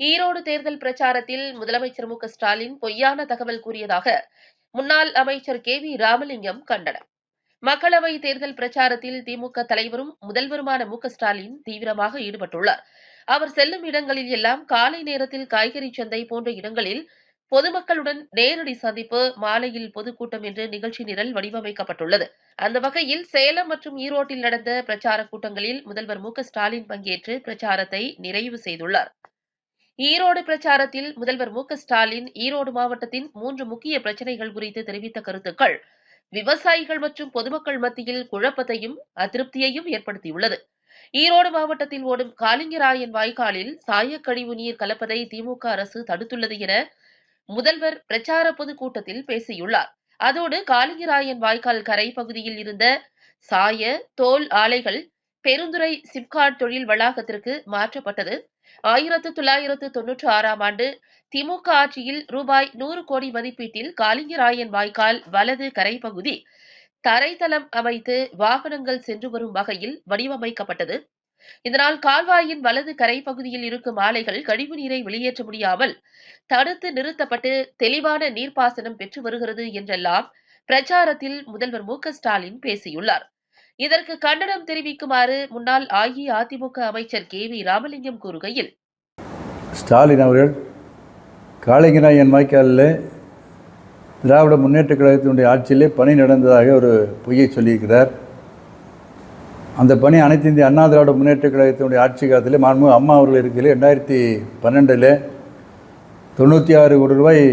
ஈரோடு தேர்தல் பிரச்சாரத்தில் முதலமைச்சர் மு ஸ்டாலின் பொய்யான தகவல் கூறியதாக முன்னாள் அமைச்சர் கே வி ராமலிங்கம் கண்டனம். மக்களவை தேர்தல் பிரச்சாரத்தில் திமுக தலைவரும் முதல்வருமான மு ஸ்டாலின் தீவிரமாக ஈடுபட்டுள்ளார். அவர் செல்லும் இடங்களில் எல்லாம் காலை நேரத்தில் காய்கறி சந்தை போன்ற இடங்களில் பொதுமக்களுடன் நேரடி சந்திப்பு மாலையில் பொதுக்கூட்டம் என்று நிகழ்ச்சி நிரல் வடிவமைக்கப்பட்டுள்ளது. அந்த வகையில் சேலம் மற்றும் ஈரோட்டில் நடந்த பிரச்சார கூட்டங்களில் முதல்வர் மு ஸ்டாலின் பங்கேற்று பிரச்சாரத்தை நிறைவு செய்துள்ளார். ஈரோடு பிரச்சாரத்தில் முதல்வர் மு ஸ்டாலின் ஈரோடு மாவட்டத்தின் மூன்று முக்கிய பிரச்சனைகள் குறித்து தெரிவித்த கருத்துக்கள் விவசாயிகள் மற்றும் பொதுமக்கள் மத்தியில் குழப்பத்தையும் அதிருப்தியையும் ஏற்படுத்தியுள்ளது. ஈரோடு மாவட்டத்தில் ஓடும் காலிங்கராயன் வாய்க்காலில் சாயக்கழிவு நீர் கலப்பதை திமுக அரசு தடுத்துள்ளது என முதல்வர் பிரச்சார பொதுக்கூட்டத்தில் பேசியுள்ளார். அதோடு காலிங்கராயன் வாய்க்கால் கரை பகுதியில் இருந்த சாய தோல் ஆலைகள் பெருந்துறை சிப்காட் தொழில் வளாகத்திற்கு மாற்றப்பட்டது. ஆயிரத்து தொள்ளாயிரத்து தொன்னூற்று ஆறாம் ஆண்டு திமுக ஆட்சியில் ரூபாய் நூறு கோடி மதிப்பீட்டில் காலிங்கராயன் வாய்க்கால் வலது கரைப்பகுதி தரைத்தளம் அமைத்து வாகனங்கள் சென்று வரும் வகையில் வடிவமைக்கப்பட்டது. இதனால் கால்வாயின் வலது கரைப்பகுதியில் இருக்கும் ஆலைகள் கழிவு நீரை வெளியேற்ற முடியாமல் தடுத்து நிறுத்தப்பட்டு தெளிவான நீர்ப்பாசனம் பெற்று வருகிறது என்றெல்லாம் பிரச்சாரத்தில் முதல்வர் மு ஸ்டாலின் பேசியுள்ளார். இதற்கு கண்டனம் தெரிவிக்குமாறு முன்னாள் அஇஅதிமுக அமைச்சர் கே வி ராமலிங்கம் கூறுகையில் ஸ்டாலின் அவர்கள் காளிங்கராயன் வாய்க்காலில் திராவிட முன்னேற்ற கழகத்தினுடைய ஆட்சியிலே பணி நடந்ததாக ஒரு பொய்யை சொல்லியிருக்கிறார். அந்த பணி அனைத்து இந்திய அண்ணா திராவிட முன்னேற்ற கழகத்தினுடைய ஆட்சி காலத்தில் மாண்பு அம்மா அவர்கள் இருக்கையில் ரெண்டாயிரத்தி பன்னெண்டில் தொண்ணூற்றி ஆறு கோடி ரூபாய்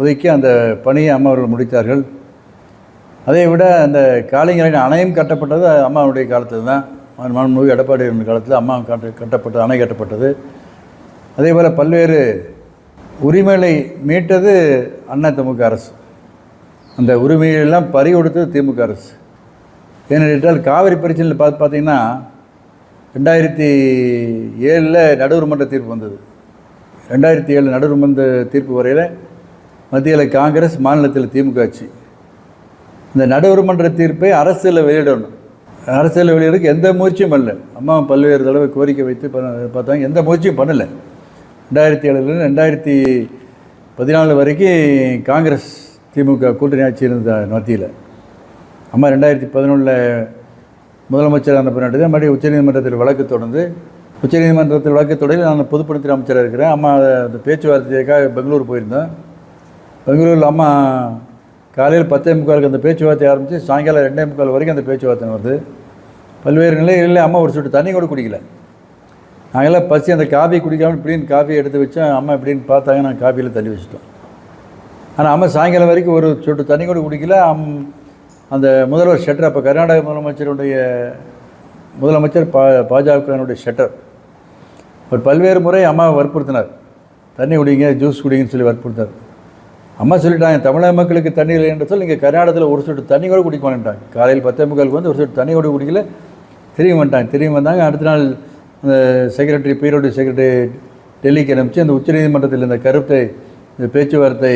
ஒதுக்கி அந்த பணியை அம்மா அவர்கள் முடித்தார்கள். அதை விட அந்த காளிங்கரையின் அணையும் கட்டப்பட்டது அம்மாவுடைய காலத்தில் தான். மாண்புமிகு எடப்பாடி காலத்தில் அம்மா கட்ட கட்டப்பட்டது அணை கட்டப்பட்டது. அதே போல் பல்வேறு உரிமைகளை மீட்டது அண்ணா திமுக அரசு. அந்த உரிமையெல்லாம் பறி கொடுத்தது திமுக அரசு. ஏனென்றால் காவிரி பிரச்சனையில் பார்த்து பார்த்திங்கன்னா ரெண்டாயிரத்தி ஏழில் நடுவர்மன்ற தீர்ப்பு வந்தது. ரெண்டாயிரத்தி ஏழு நடுவர்மன்ற தீர்ப்பு வரையில் மத்தியில் காங்கிரஸ் மாநிலத்தில் திமுக ஆட்சி இந்த நடுவர் மன்ற தீர்ப்பை அரசியலில் வெளியிடணும். அரசியலில் வெளியிடறதுக்கு எந்த முயற்சியும் பண்ணல. அம்மா பல்வேறு தடவை கோரிக்கை வைத்து பார்த்தாங்க. எந்த முயற்சியும் பண்ணலை. ரெண்டாயிரத்தி ஏழுலேருந்து ரெண்டாயிரத்தி பதினாலு வரைக்கும் காங்கிரஸ் திமுக கூட்டணி ஆட்சி இருந்த மத்தியில். அம்மா ரெண்டாயிரத்தி பதினொன்றில் முதலமைச்சரான பின்னாடி தான் மறுபடியும் உச்சநீதிமன்றத்தில் வழக்கு தொடர்ந்து உச்சநீதிமன்றத்தில் வழக்கு தொடர்ந்து நான் பொதுப்பணித்துறை அமைச்சராக இருக்கிறேன். அம்மா அந்த பேச்சுவார்த்தைக்காக பெங்களூர் போயிருந்தேன் பெங்களூரில் அம்மா காலையில் பத்தே முக்காலுக்கு அந்த பேச்சுவார்த்தை ஆரம்பித்து சாயங்காலம் ரெண்டே முக்கால் வரைக்கும் அந்த பேச்சுவார்த்தை வருது பல்வேறு நிலைகளில் அம்மா ஒரு சொட்டு தண்ணி கூட குடிக்கல. நாங்கள்லாம் பசி அந்த காஃபி குடிக்காமல் இப்படின்னு காஃபி எடுத்து வச்சோம் அம்மா இப்படின்னு பார்த்தாங்க நான் காஃபியில் தள்ளி வச்சிட்டோம். ஆனால் அம்மா சாயங்காலம் வரைக்கும் ஒரு சொட்டு தண்ணி கூட குடிக்கல. அம் அந்த முதல்வர் ஷெட்டர் அப்போ கர்நாடக முதலமைச்சருடைய முதலமைச்சர் பா பாஜகவினுடைய ஷெட்டர். அவர் பல்வேறு முறை அம்மாவை வற்புறுத்தினார். தண்ணி குடிங்க ஜூஸ் குடிங்கன்னு சொல்லி வற்புறுத்தினார். அம்மா சொல்லிட்டாங்க தமிழக மக்களுக்கு தண்ணி இல்லை என்று சொல்லி இங்கே கர்நாடகத்தில் ஒரு சொட்டு தண்ணி கூட குடிக்க மாட்டேன்ட்டாங்க. காலையில் பத்தே முக்காலுக்கு வந்து ஒரு சொட்டு தண்ணி கூட குடிக்கல. திரும்பி வந்துட்டாங்க. திரும்பி வந்தாங்க. அடுத்த நாள் அந்த செக்ரட்டரி பீரோடி செக்ரட்டரி டெல்லிக்கு அனுப்பிச்சு அந்த உச்சநீதிமன்றத்தில் இந்த கருத்தை இந்த பேச்சுவார்த்தை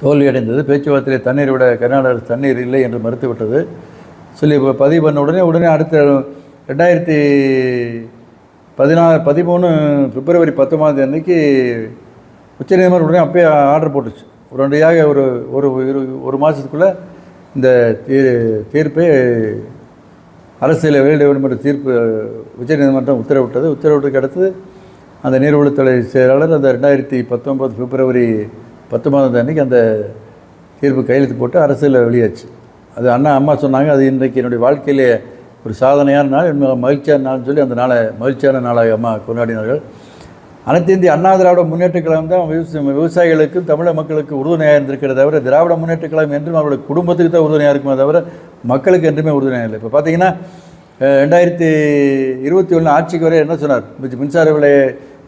தோல்வியடைந்தது. பேச்சுவார்த்தையில் தண்ணீர் விட கர்நாடக அரசு தண்ணீர் இல்லை என்று மறுத்துவிட்டது. சொல்லி இப்போ பதிவு பண்ண உடனே உடனே அடுத்த ரெண்டாயிரத்தி பதினாறு பதிமூணு பிப்ரவரி பத்தொம்பதாம் தேதி அன்னைக்கு உச்சநீதிமன்றம் உடனே அப்பயே ஆர்டர் போட்டுச்சு. உடனடியாக ஒரு ஒரு இரு ஒரு மாதத்துக்குள்ளே இந்த தீ தீர்ப்பை அரசியலை வெளியிட வேண்டும் என்ற தீர்ப்பு உச்சநீதிமன்றம் உத்தரவிட்டது. உத்தரவிட்டதுக்கு அடுத்து அந்த நீர்வளத்துறை செயலாளர் அந்த ரெண்டாயிரத்தி பத்தொம்பது பிப்ரவரி பத்தொம்பதாம் அன்றைக்கி அந்த தீர்ப்பு கையெழுத்து போட்டு அரசியலில் வெளியாச்சு. அது அண்ணா அம்மா சொன்னாங்க அது இன்றைக்கு என்னுடைய வாழ்க்கையிலே ஒரு சாதனையான நாள் மகிழ்ச்சியான நாள்னு சொல்லி அந்த நாளை மகிழ்ச்சியான நாளாக அம்மா கொண்டாடினார்கள். அனைத்து இந்திய அண்ணா திராவிட முன்னேற்ற கழகம் தான் விவசாயிகளுக்கும் தமிழக மக்களுக்கு உறுதுணையாக இருந்திருக்கிறத தவிர திராவிட முன்னேற்ற கழகம் என்றும் அவருடைய குடும்பத்துக்கு தான் உறுதுணையாக இருக்குமே தவிர மக்களுக்கு என்றுமே உறுதுணையாக இல்லை. இப்போ பார்த்தீங்கன்னா ரெண்டாயிரத்தி இருபத்தி ஒன்று ஆட்சிக்கு வரை என்ன சொன்னார்? மின்சார விலை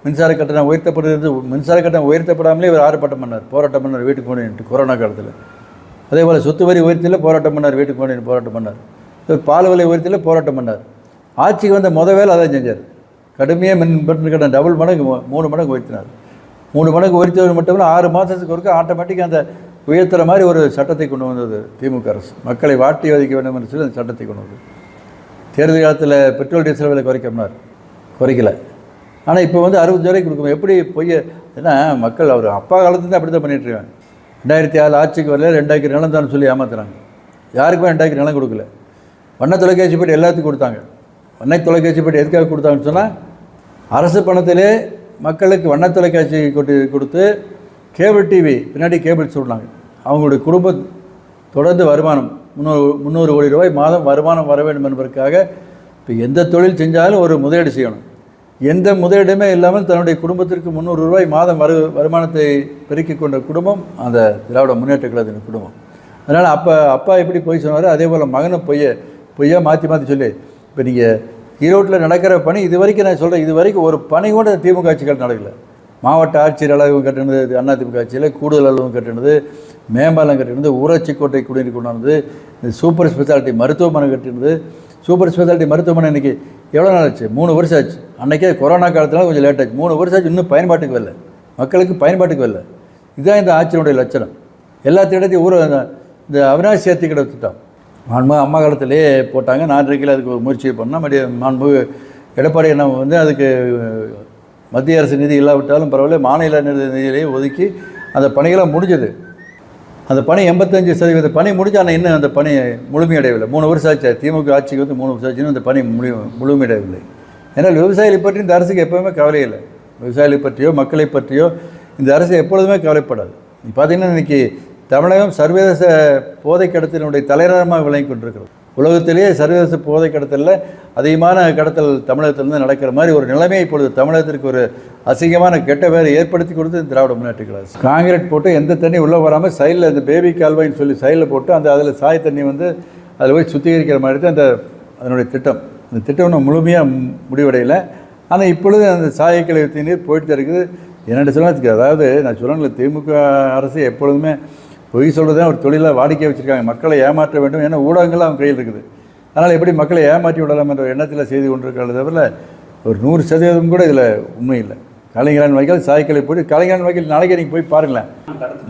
மின்சார கட்டணம் உயர்த்தப்படுகிறது மின்சார கட்டணம் உயர்த்தப்படாமலே இவர் ஆர்ப்பாட்டம் பண்ணார். போராட்டம் பண்ணார் வீட்டுக்கு போனேன் கொரோனா காலத்தில். அதே போல் சொத்து வரி உயர்த்தியில் போராட்டம் பண்ணார் வீட்டுக்கு போனேன் போராட்டம் பண்ணார். பால் விலை உயர்த்தியில் போராட்டம் பண்ணார். ஆட்சிக்கு வந்த முத வேலை அதான் செஞ்சார். கடுமையாக மின் டபுள் மடங்கு மூணு மடங்கு உயர்த்தினார். மூணு மடங்கு உயர்த்தியது மட்டும் ஆறு மாதத்துக்கு ஒருக்க ஆட்டோமேட்டிக்காக அந்த உயர்த்துற மாதிரி ஒரு சட்டத்தை கொண்டு வந்தது திமுக அரசு. மக்களை வாட்டி வதைக்க வேண்டும் என்று சொல்லி அந்த சட்டத்தை கொண்டு வந்தது. தேர்தல் காலத்தில் பெட்ரோல் டீசல் விலை குறைக்கம்னார். குறைக்கல. ஆனால் இப்போ வந்து அறுபது வரைக்கும் கொடுக்கணும் எப்படி பொய்ய ஏன்னா மக்கள் அவர் அப்பா காலத்துலேருந்து அப்படி தான் பண்ணிட்டு இருக்காங்க. ரெண்டாயிரத்தி ஆறு ஆட்சிக்கு வரல ரெண்டாயிரம் நிலம் தான் சொல்லி ஏமாத்துறாங்க. யாருக்குமே ரெண்டாயிரத்தி நிலம் கொடுக்கல. வண்ண தொலைக்காட்சி பெட்டி எல்லாத்துக்கும் கொடுத்தாங்க. வண்ண தொலைக்காட்சி பெட்டி எதுக்காக கொடுத்தாங்கன்னு சொன்னால் அரசு பணத்திலே மக்களுக்கு வண்ண தொலைக்காட்சி கொண்டு கொடுத்து கேபிள் டிவி பின்னாடி கேபிள் சொல்கிறாங்க அவங்களுடைய குடும்ப தொடர்ந்து வருமானம் முந்நூறு முந்நூறு கோடி ரூபாய் மாதம் வருமானம் வர வேண்டும் என்பதற்காக இப்போ எந்த தொழில் செஞ்சாலும் ஒரு முதலீடு செய்யணும். எந்த முதலீடுமே இல்லாமல் தன்னுடைய குடும்பத்திற்கு முந்நூறு ரூபாய் மாதம் வரு வருமானத்தை பெருக்கிக் கொண்ட குடும்பம் அந்த திராவிட முன்னேற்ற கழகத்தின் குடும்பம். அதனால் அப்பா அப்பா எப்படி பொய் சொன்னாரோ அதே போல் மகனை பொய்யை பொய்யா மாற்றி மாற்றி சொல்லி. இப்போ நீங்கள் ஈரோட்டில் நடக்கிற பணி இது வரைக்கும் நான் சொல்கிறேன் இது வரைக்கும் ஒரு பணி கூட திமுக ஆட்சிகள் நடக்கலை. மாவட்ட ஆட்சியர் அலுவலகம் கட்டினது அண்ணா திமுக ஆட்சியில் கூடுதல் அலுவலகம் கட்டினது மேம்பாலம் கட்டினது ஊராட்சி கோட்டை குடிநீர் கொண்டு வந்தது இந்த சூப்பர் ஸ்பெஷாலிட்டி மருத்துவமனை கட்டினது. சூப்பர் ஸ்பெஷாலிட்டி மருத்துவமனை இன்றைக்கி எவ்வளோ நாள் ஆச்சு? மூணு வருஷம் ஆச்சு. அன்றைக்கே கொரோனா காலத்தில் கொஞ்சம் லேட் ஆச்சு. மூணு வருஷம் ஆச்சு இன்னும் பயன்பாட்டுக்கு வரல. மக்களுக்கு பயன்பாட்டுக்கு வரல. இதுதான் இந்த ஆட்சியினுடைய லட்சணம். எல்லா திட்டத்தையும் ஊர இந்த அவினாசி சேர்த்து கிட்ட திட்டம் மாண்புமிகு அம்மா காலத்திலே போட்டாங்க. நான் இருக்கையில் அதுக்கு ஒரு முயற்சி பண்ணால் மறுபடியும் மாண்பு எடப்பாடி என்ன வந்து அதுக்கு மத்திய அரசு நிதி இல்லாவிட்டாலும் பரவாயில்ல. மாநில நிதி- நிதியிலேயே ஒதுக்கி அந்த பணிகளாக முடிஞ்சது. அந்த பணி எண்பத்தஞ்சு சதவீத பணி முடிஞ்சு ஆனால் இன்னும் அந்த பணி முழுமையடையவில்லை மூணு வருஷம் ஆச்சு. திமுக ஆட்சிக்கு வந்து மூணு வருஷம் ஆச்சுன்னு அந்த பணி முழு முழுமையடையவில்லை ஏன்னால் விவசாயிகளை பற்றி இந்த அரசுக்கு எப்போவுமே கவலை இல்லை. விவசாயிகளை பற்றியோ மக்களை பற்றியோ இந்த அரசு எப்பொழுதுமே கவலைப்படாது. பார்த்தீங்கன்னா இன்றைக்கி தமிழகம் சர்வதேச போதை கடத்தலினுடைய தலைநகரமாக விளங்கி கொண்டிருக்கிறது. உலகத்திலேயே சர்வதேச போதை கடத்தலில் அதிகமான கடத்தல் தமிழகத்திலிருந்து நடக்கிற மாதிரி ஒரு நிலைமை இப்பொழுது தமிழகத்திற்கு ஒரு அசிங்கமான கெட்ட பேரை ஏற்படுத்தி கொடுத்து இந்த திராவிட முன்னேற்ற கழகம் காங்கிரீட் போட்டு எந்த தண்ணி உள்ளே வராமல் சைடில் இந்த பேபி கால்வாய்ன்னு சொல்லி சைடில் போட்டு அந்த அதில் சாய தண்ணி வந்து அதில் போய் சுத்திகரிக்கிற மாதிரி தான் அந்த அதனுடைய திட்டம். அந்த திட்டம் இன்னும் முழுமையாக முடிவடையலை. ஆனால் இப்பொழுது அந்த சாய கழிவு நீர் போயிட்டு தான் இருக்குது. என்னென்ன சொல்ல அதாவது நான் சொல்லல திமுக அரசு எப்பொழுதுமே பொய் சொல்கிறது ஒரு தொழிலாக வாடிக்கை வச்சுருக்காங்க. மக்களை ஏமாற்ற வேண்டும் ஏன்னா ஊடகங்கள் அவங்க கையில் இருக்குது. அதனால் எப்படி மக்களை ஏமாற்றி விடலாம் என்ற எண்ணத்தில் செய்து கொண்டிருக்கிறது தவிர ஒரு நூறு சதவீதம் கூட இதில் உண்மை இல்லை. கலைஞரன் வைக்கல் சாய்க்கலை போட்டு கலைஞரன் வைக்கல் நாளைக்கே நீங்கள் போய் பாருங்களேன்.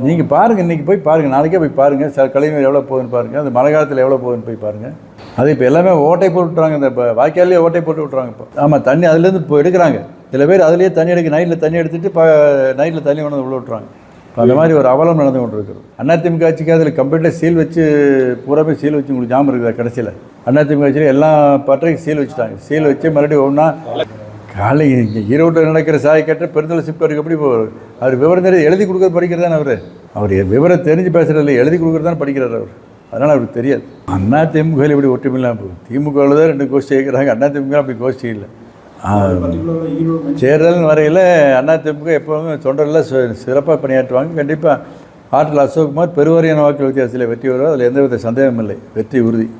நீங்கள் பாருங்கள் இன்றைக்கி போய் பாருங்கள் நாளைக்கே போய் பாருங்கள் சார் கலைஞர் எவ்வளோ போகுதுன்னு பாருங்கள் அந்த மழை காலத்தில் எவ்வளோ போகுதுன்னு போய் பாருங்கள் அது இப்போ எல்லாமே ஓட்டை போட்டு விட்றாங்க இந்த இப்போ வாய்க்காலே ஓட்டை போட்டு விட்றாங்க இப்போ. ஆமாம் தண்ணி அதுலேருந்து இப்போ எடுக்கிறாங்க. சில பேர் அதுலேயே தண்ணி எடுக்க நைட்டில் தண்ணி எடுத்துட்டு இப்போ நைட்டில் தண்ணி கொண்டு வந்து உள்ள விட்றாங்க அந்த மாதிரி ஒரு அவலம் நடந்து கொண்டு இருக்கிறது அதிமுக ஆட்சிக்கு அதில் கம்ப்ளீட்டாக சீல் வச்சு பூராமே சீல் வச்சு உங்களுக்கு ஜாம் இருக்குதா கடைசியில்? அதிமுக ஆட்சியில் எல்லா பற்றையும் சீல் வச்சுட்டாங்க. சீல் வச்சு மறுபடியும் ஒன்றா காலை இங்கே ஈரோட்டில் நடக்கிற சாய் கேட்ட பெருந்தலை சிப்காருக்கு எப்படி போவார்? அவர் விவரம் தெரிஞ்சு எழுதி கொடுக்குறது படிக்கிறது தானே அவர்? அவர் விவரம் தெரிஞ்சு பேசுறது இல்லை எழுதி கொடுக்குறது தானே படிக்கிறார் அவர். அதனால் அவருக்கு தெரியாது. அண்ணா திமுக இப்படி ஒற்றுமையில்லாமல் போகும் திமுகவில் தான் ரெண்டு கோஷ்டி கேட்குறாங்க அண்ணா திமுக அப்படி கோஷ்டி இல்லை. ஆ, தேர்தல்னு வரையில் அதிமுக எப்போவுமே தொண்டரில் சிறப்பாக பணியாற்றுவாங்க. கண்டிப்பாக ஆற்றல் அசோக்குமார் பெருவாரியான வாக்கு வித்தியாசத்தில் வெற்றி வருவார் அதில் எந்தவித சந்தேகமும் இல்லை. வெற்றி உறுதி.